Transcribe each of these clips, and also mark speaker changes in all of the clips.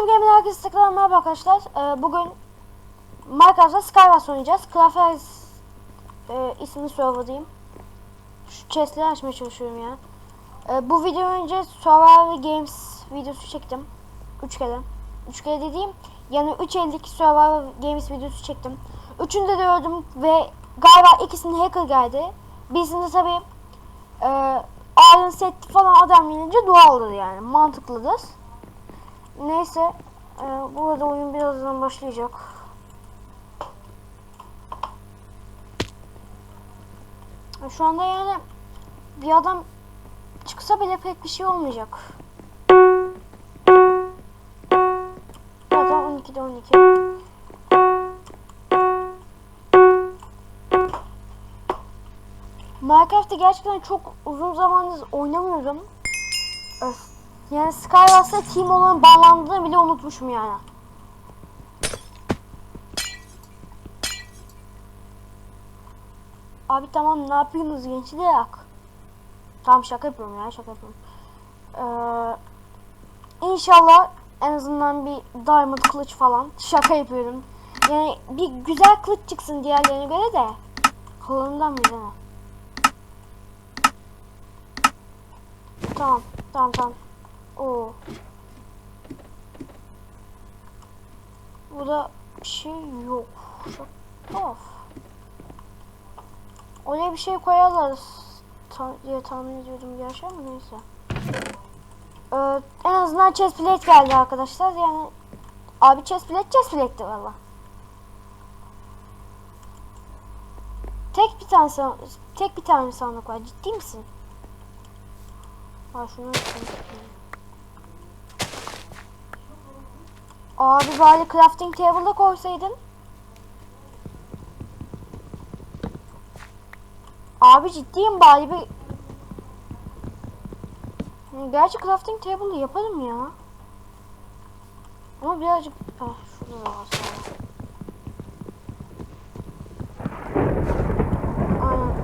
Speaker 1: Phantom Game'in herkese tekrar merhaba arkadaşlar. Ee, bugün Minecraft'ta Skywars oynayacağız. Crafters e, isimli serverdayım. Şu chestleri açmaya çalışıyorum ya. Ee, bu video önce Survival Games videosu çektim. 3 kere. 3 kere dediğim yani 3 ellik Survival Games videosu çektim. Üçünde de öldüm ve galiba ikisinde hacker geldi. Birisinde tabi e, Iron Set falan adam gelince doğaldır yani mantıklıdır. Neyse. E, burada oyun birazdan başlayacak. E, Şu anda yani bir adam çıksa bile pek bir şey olmayacak. Zaten 12'de 12. Minecraft'ı gerçekten çok uzun zamandır oynamıyordum. Öf. Yani Skywars'ta team olan bağlandığını bile unutmuşum yani. Abi tamam ne yapıyorsunuz gençler? Tamam şaka yapıyorum ya şaka yapıyorum. Ee, inşallah en azından bir diamond kılıç falan şaka yapıyorum. Yani bir güzel kılıç çıksın diğerlerine göre de. Kalınından bir. Tamam tamam tamam. Oo. Burada bir şey yok. Tuhaf. Oraya bir şey koyarlar ta diye tahmin ediyordum gerçi ama neyse. Ee, en azından chest plate geldi arkadaşlar yani. Abi chest plate chest plate'ti valla. Tek bir tane tek bir tane sandık var. Ciddi misin? Ha şunu yapayım. Abi bari crafting table'da koysaydın. Abi ciddiyim bari bir... Gerçi crafting table yaparım ya. Ama birazcık... Ah şurada da var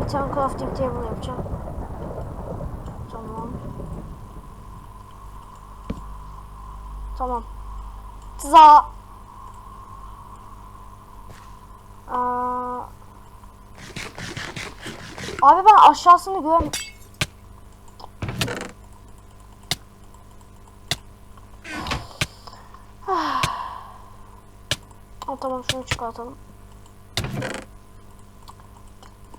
Speaker 1: bir tane crafting table yapacağım. Tamam. Tamam. Za. Aa. Abi ben aşağısını görm. Aa, tamam şunu çıkartalım.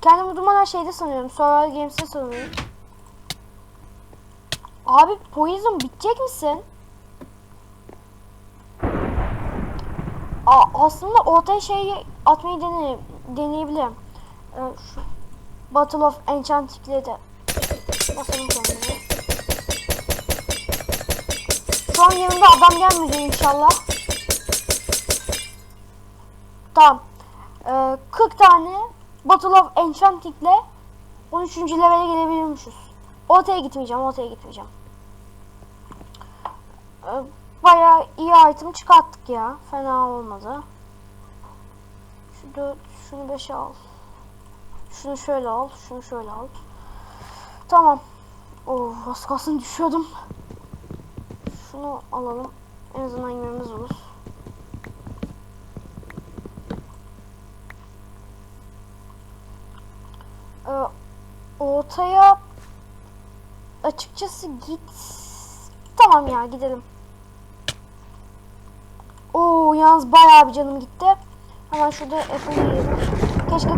Speaker 1: Kendimi durmadan şeyde sanıyorum. Survival Games'te sanıyorum. Abi Poison bitecek misin? Aa, aslında ortaya şey atmayı dene, deneyebilirim. Ee, şu Battle of Enchanting'le de basalım kendine. Şu an yanımda adam gelmedi inşallah. Tamam. Ee, 40 tane Battle of Enchanting'le 13. levele gelebiliyormuşuz. Ortaya gitmeyeceğim, ortaya gitmeyeceğim. Ee, bayağı iyi item çıkarttık ya. Fena olmadı. Şu 4, şunu 5'e al. Şunu şöyle al, şunu şöyle al. Tamam. Oh, az kalsın düşüyordum. Şunu alalım. En azından yemeğimiz olur. Ee, ortaya açıkçası git. Tamam ya gidelim. Oo yalnız bayağı bir canım gitti. Hemen şurada apple yiyelim. Keşke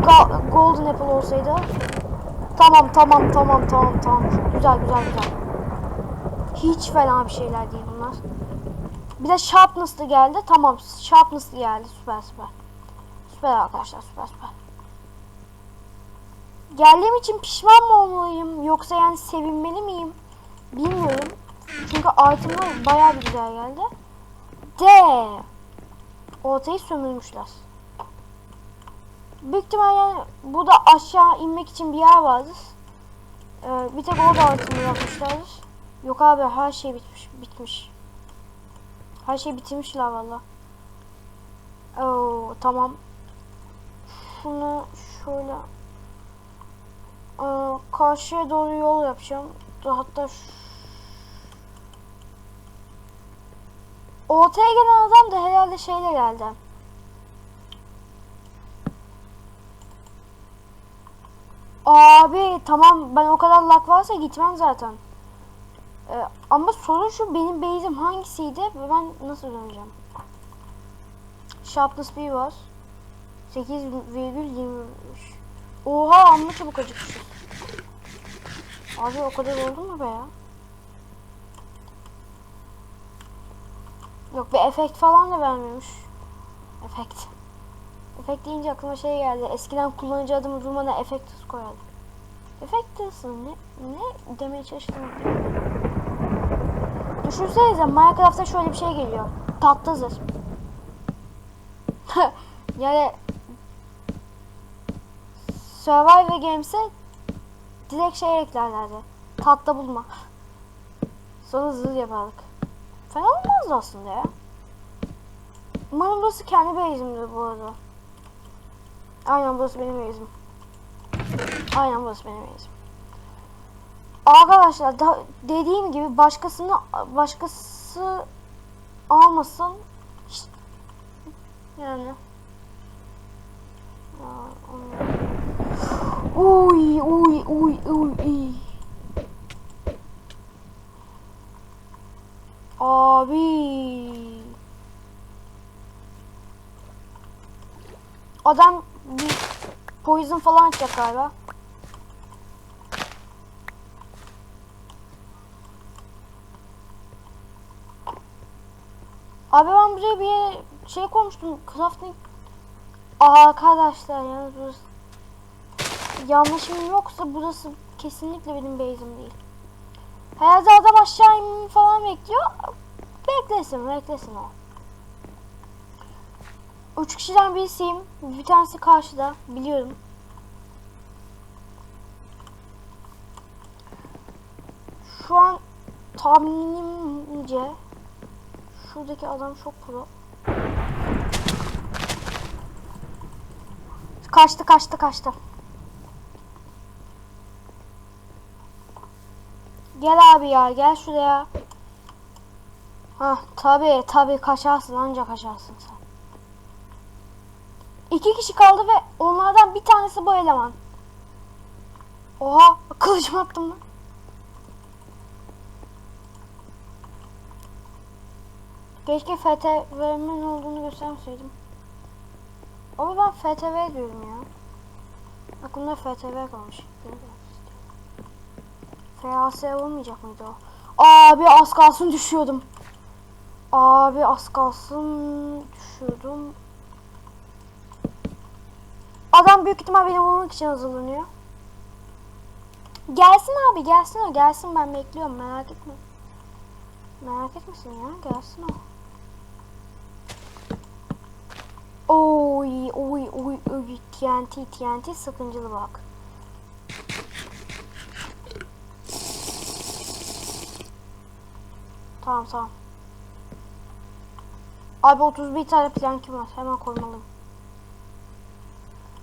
Speaker 1: golden apple olsaydı. Tamam tamam tamam tamam tamam. Güzel güzel güzel. Hiç fena bir şeyler değil bunlar. Bir de sharpness'lı geldi. Tamam sharpness'lı geldi. Süper süper. Süper arkadaşlar süper süper. Geldiğim için pişman mı olmalıyım yoksa yani sevinmeli miyim bilmiyorum. Çünkü itemler bayağı bir güzel geldi. De ortayı sömürmüşler. Büyük ihtimal yani burada aşağı inmek için bir yer vardır. Ee, bir tek orada item'i yapmışlardır. Yok abi her şey bitmiş. bitmiş. Her şey bitirmişler valla. Tamam. Şunu şöyle Aa, karşıya doğru yol yapacağım. Hatta şu- Ortaya gelen adam da herhalde şeyle geldi. Abi tamam ben o kadar lak varsa gitmem zaten. Ee, ama sorun şu benim base'im hangisiydi ve ben nasıl döneceğim? Sharpness 1 var. 8,23 Oha amma çabuk acıkmışız. Abi o kadar oldu mu be ya? Yok bir efekt falan da vermiyormuş. Efekt. Efekt deyince aklıma şey geldi. Eskiden kullanıcı adımı durmadan efekt koyardık. Efekt diyorsun ne? Ne demeye çalıştım. Düşünsenize Minecraft'ta şöyle bir şey geliyor. Tatlı zırh. yani Survivor Games'e direkt şey eklerlerdi. Tatlı bulma. Sonra zırh yapardık. Fena olmazdı aslında ya. Umarım burası kendi base'imdir bu arada. Aynen burası benim base'im. Aynen burası benim base'im. Arkadaşlar da dediğim gibi başkasını başkası almasın. Hiç- Yani. Ya, onu- Uy uy Adam bir poison falan atacak galiba. Abi ben buraya bir şey koymuştum. Crafting. Arkadaşlar yalnız burası. Yanlışım yoksa burası kesinlikle benim base'im değil. Herhalde adam aşağı inmemi falan bekliyor. Beklesin, beklesin o. Üç kişiden birisiyim. Bir tanesi karşıda. Biliyorum. Şu an tahminimce şuradaki adam çok pro. Kaçtı, kaçtı, kaçtı. Gel abi ya, gel şuraya. Ha tabi tabi kaçarsın ancak kaçarsın sen. İki kişi kaldı ve onlardan bir tanesi bu eleman. Oha kılıcımı attım lan. Keşke FTV'min olduğunu göstermeseydim. Ama ben FTV diyorum ya. Aklımda FTV kalmış. FAS olmayacak mıydı o? Abi az kalsın düşüyordum. Abi az kalsın düşüyordum. Adam büyük ihtimal beni vurmak için hazırlanıyor. Gelsin abi gelsin o gelsin ben bekliyorum merak etme. Merak etmesin ya gelsin o. Oy oy oy oy TNT TNT sıkıntılı bak. Tamam tamam. Abi 31 tane plankim var. Hemen koymalıyım.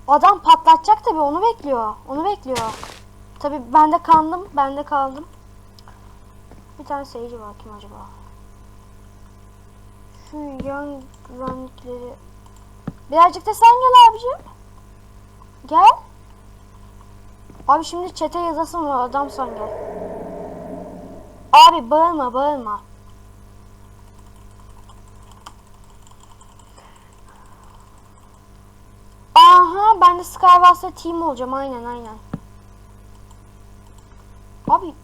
Speaker 1: Adam patlatacak tabi onu bekliyor. Onu bekliyor. Tabi ben de kandım. Ben kaldım. Bir tane seyirci var kim acaba? Şu yan güvenlikleri. Birazcık da sen gel abicim. Gel. Abi şimdi çete yazasın var adam sen gel. Abi bağırma bağırma. Ben de Skywars'ta team olacağım aynen aynen. Abi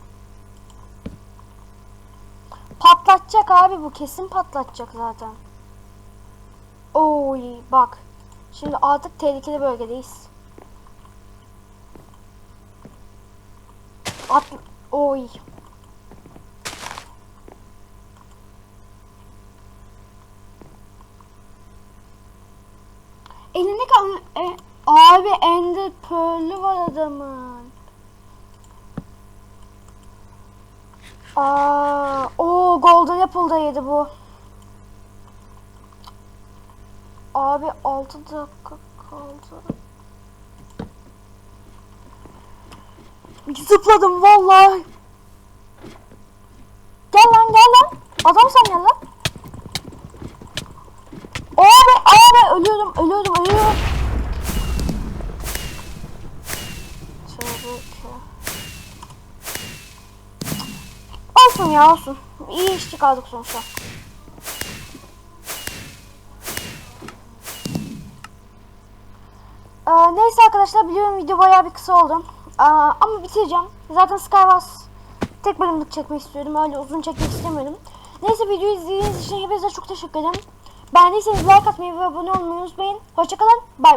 Speaker 1: patlatacak abi bu kesin patlatacak zaten. Oy bak. Şimdi artık tehlikeli bölgedeyiz. At oy. Elinde kal e, Abi Ender Pearl'ü var adamın. Aa, o Golden Apple'da yedi bu. Abi 6 dakika kaldı. Zıpladım vallahi. Gel lan gel lan. Adam sen gel lan. Abi abi ölüyorum ölüyorum ölüyorum. Olsun ya olsun. İyi iş çıkardık sonuçta. Ee, neyse arkadaşlar biliyorum video bayağı bir kısa oldu. Aa, ama bitireceğim. Zaten Skywars tek bölümlük çekmek istiyorum. Öyle uzun çekmek istemiyorum. Neyse videoyu izlediğiniz için hepinize çok teşekkür ederim. Beğendiyseniz like atmayı ve abone olmayı unutmayın. Hoşçakalın. Bay.